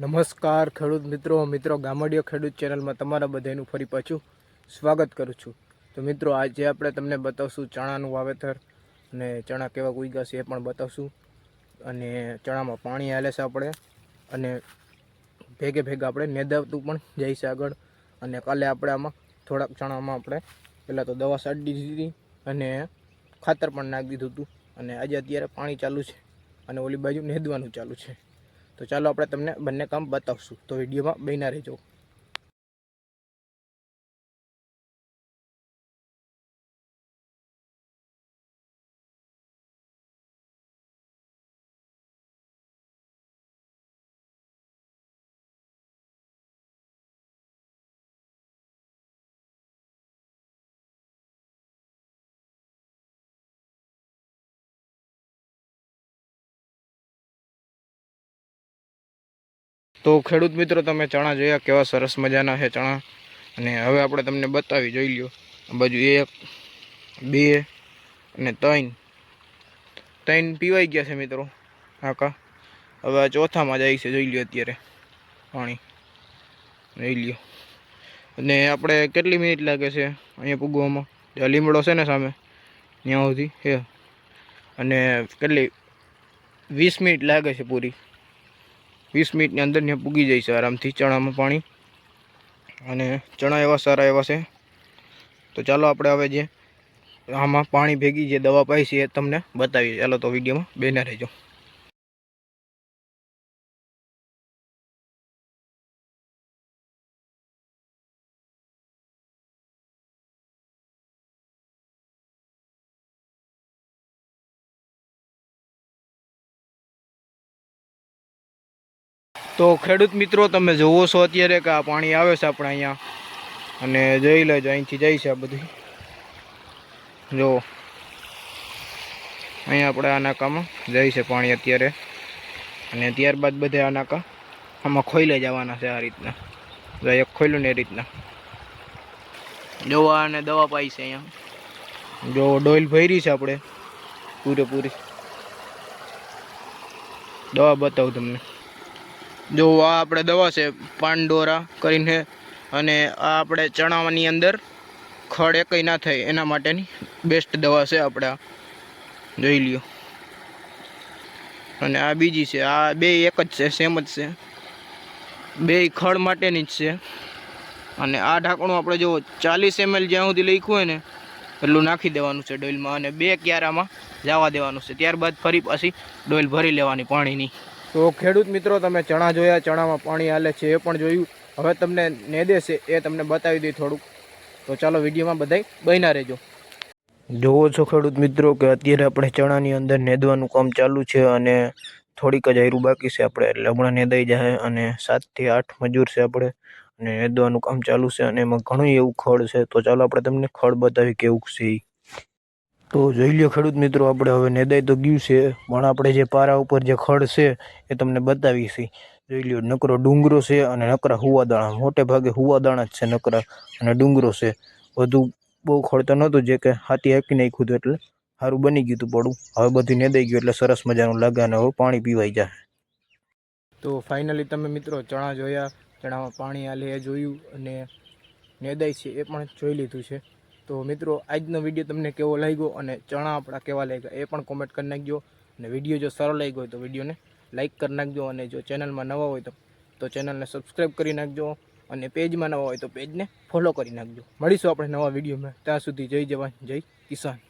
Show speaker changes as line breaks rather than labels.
નમસ્કાર ખેડૂત મિત્રો મિત્રો ગામડીયો ખેડૂત ચેનલમાં તમારા બધાનું ફરી પાછું સ્વાગત કરું છું. તો મિત્રો, આજે આપણે તમને બતાવશું ચણાનું વાવેતર અને ચણા કેવા ઉગ્યા છે એ પણ બતાવશું. અને ચણામાં પાણી હાલે છે આપણે અને ભેગે ભેગા આપણે નેદાવતું પણ જઈશ આગળ. અને કાલે આપણે આમાં થોડાક ચણામાં આપણે પહેલાં તો દવા છાંટી દીધી અને ખાતર પણ નાખી દીધું હતું. અને આજે અત્યારે પાણી ચાલુ છે અને ઓલી બાજુ નેદવાનું ચાલુ છે. તો ચાલો આપણે તમને બંને કામ બતાવશું. તો વિડીયોમાં બન્યા રહેજો. તો ખેડૂત મિત્રો, તમે ચણા જોયા કેવા સરસ મજાના છે ચણા? અને હવે આપણે તમને બતાવી, જોઈ લ્યો. બાજુ એક, બે અને ત્રણ. ત્રણ પીવાઈ ગયા છે મિત્રો આકા હવે આ ચોથામાં જાય છે, જોઈ લ્યો અત્યારે પાણી. જોઈ લ્યો. અને આપણે કેટલી મિનિટ લાગે છે અહીંયા પૂગવામાં? જે લીમડો છે ને સામે? ત્યાં સુધી છે અને કેટલી, વીસ મિનિટ લાગે છે પૂરી. વીસ મિનિટની અંદર ત્યાં પૂગી જાય છે આરામથી ચણામાં પાણી. અને ચણા એવા સારા એવા છે. તો ચાલો આપણે હવે જે આમાં પાણી ભેગી જે દવા પાઈ છે એ તમને બતાવીએ. ચાલો તો વિડીયોમાં બેના રહેજો. તો ખેડૂત મિત્રો, તમે જુઓ છો અત્યારે કે આ પાણી આવે છે આપણે અહીંયા. અને જોઈ લેજો, અહીંથી જાય છે આ બધું. જો. અહીંયા આપણે આ નાકામાં જાય છે પાણી અત્યારે. અને ત્યારબાદ બધે આ નાકા આમાં ખોઈલે જવાના છે આ રીતના. જો એક ખોલ્યું ને એ રીતના. જોવા અને દવા પાઈ છે અહીંયા. જો ડોઈલ ભરી છે આપણે. પૂરેપૂરી. દવા બતાવું તમને. જો આ આપણે દવા છે, પાંડોરા કરીને અને આ આપણે ચણાની અંદર ખડ એકય ના થાય, એના માટેની બેસ્ટ દવા છે આપણે. જોઈ લ્યો. અને આ બીજી છે, આ બે એક જ છે સેમ જ છે. બે ખડ માટેની જ છે. અને આ ઢાંકણું આપણે જો ચાલીસ એમએલ જ્યાં સુધી લખ્યું હોય ને, એટલું નાખી દેવાનું છે ડોઇલમાં અને બે ક્યારામાં જવા દેવાનું છે. ત્યારબાદ ફરી પાછી ડોઇલ ભરી લેવાની પાણીની. તો ખેડૂત મિત્રો, તમે ચણા જોયા, ચણામાં પાણી હાલે છે, એ પણ જોયું. હવે તમને નેદે છે એ તમને બતાવી દઈ થોડુંક. તો ચાલો વિડીયોમાં બધાય બન્યા રહેજો. જોવો છો ખેડૂત મિત્રો કે અત્યારે આપણે ચણાની અંદર નેદવાનું કામ ચાલુ છે અને થોડીક જ આયરું બાકી છે આપણે. એટલે હમણાં નેદાઈ જાય અને સાતથી આઠ મજૂર છે આપણે અને નેદવાનું કામ ચાલુ છે અને એમાં ઘણું એવું ખડ છે. તો ચાલો આપણે તમને ખડ બતાવી કેવું છે. તો જોઈ લ્યો ખેડૂત મિત્રો, આપણે હવે નેદાઈ તો ગયું છે, પણ આપણે જે પારા ઉપર જે ખડ છે, એ તમને બતાવી છે. જોઈ લ્યો, નકરો ડુંગરો છે અને નકરા હુવાદાણા, મોટે ભાગે હુવાદાણા જ છે નકરા અને ડુંગરો છે. વધુ બહુ ખડ તો નહોતું, જે કે હાથી હાંકી નાખ્યું હતું એટલે સારું બની ગયું હતું પડું. હવે બધું નેદાઈ ગયું એટલે સરસ મજાનું લાગે અને હવે પાણી પીવાઈ જાય. તો ફાઇનલી તમે મિત્રો ચણા જોયા, ચણામાં પાણી આલે એ જોયું અને નેદાય છે એ પણ જોઈ લીધું છે. તો મિત્રો, આજનો વીડિયો તમને કેવો લાગ્યો અને ચણા આપણા કેવા લાગ્યા એ પણ કોમેન્ટ કરી નાખજો. અને વીડિયો જો સારો લાગ્યો હોય તો વિડીયોને લાઇક કરી નાખજો અને જો ચેનલમાં નવા હોય તો તો ચેનલને સબસ્ક્રાઈબ કરી નાખજો અને પેજમાં નવા હોય તો પેજને ફોલો કરી નાખજો. મળીશું આપણે નવા વિડીયોમાં ત્યાં સુધી જય જવાન, જય કિસાન.